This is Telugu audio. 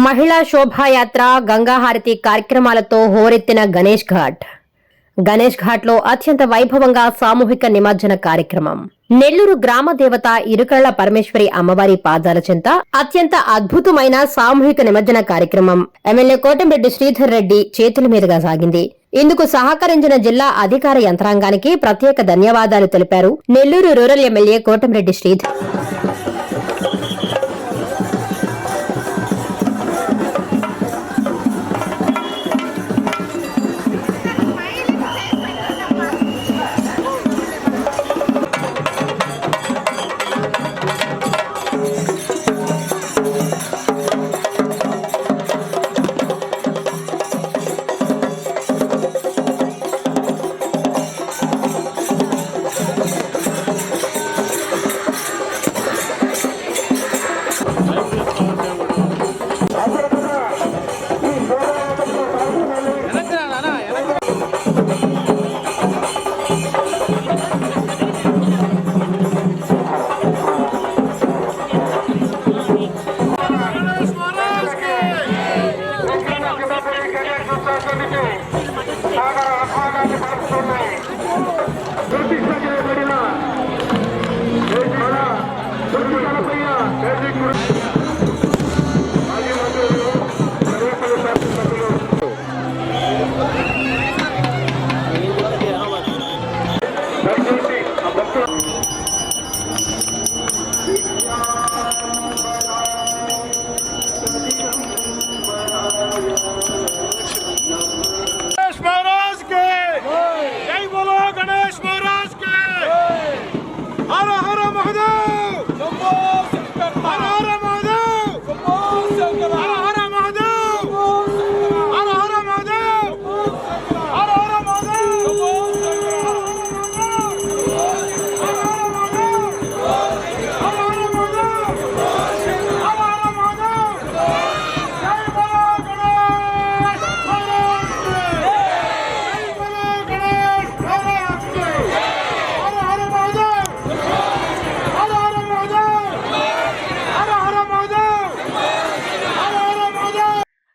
మహిళా శోభాయాత్ర గంగాహారతి కార్యక్రమాలతో హోరెత్తిన గణేష్ ఘాట్. గణేష్ ఘాట్లో అత్యంత వైభవంగా సామూహిక నిమజ్జన కార్యక్రమం. నెల్లూరు గ్రామ దేవత ఇరుకళ్ళ పరమేశ్వరి అమ్మవారి పాదాల చెంత అత్యంత అద్భుతమైన సామూహిక నిమజ్జన కార్యక్రమం. ఎమ్మెల్యే కోటంరెడ్డి శ్రీధర్ రెడ్డి చేతుల మీదుగా సాగింది. ఇందుకు సహకరించిన జిల్లా అధికార యంత్రాంగానికి ప్రత్యేక ధన్యవాదాలు తెలిపారు నెల్లూరు రూరల్ ఎమ్మెల్యే కోటంరెడ్డి శ్రీధర్.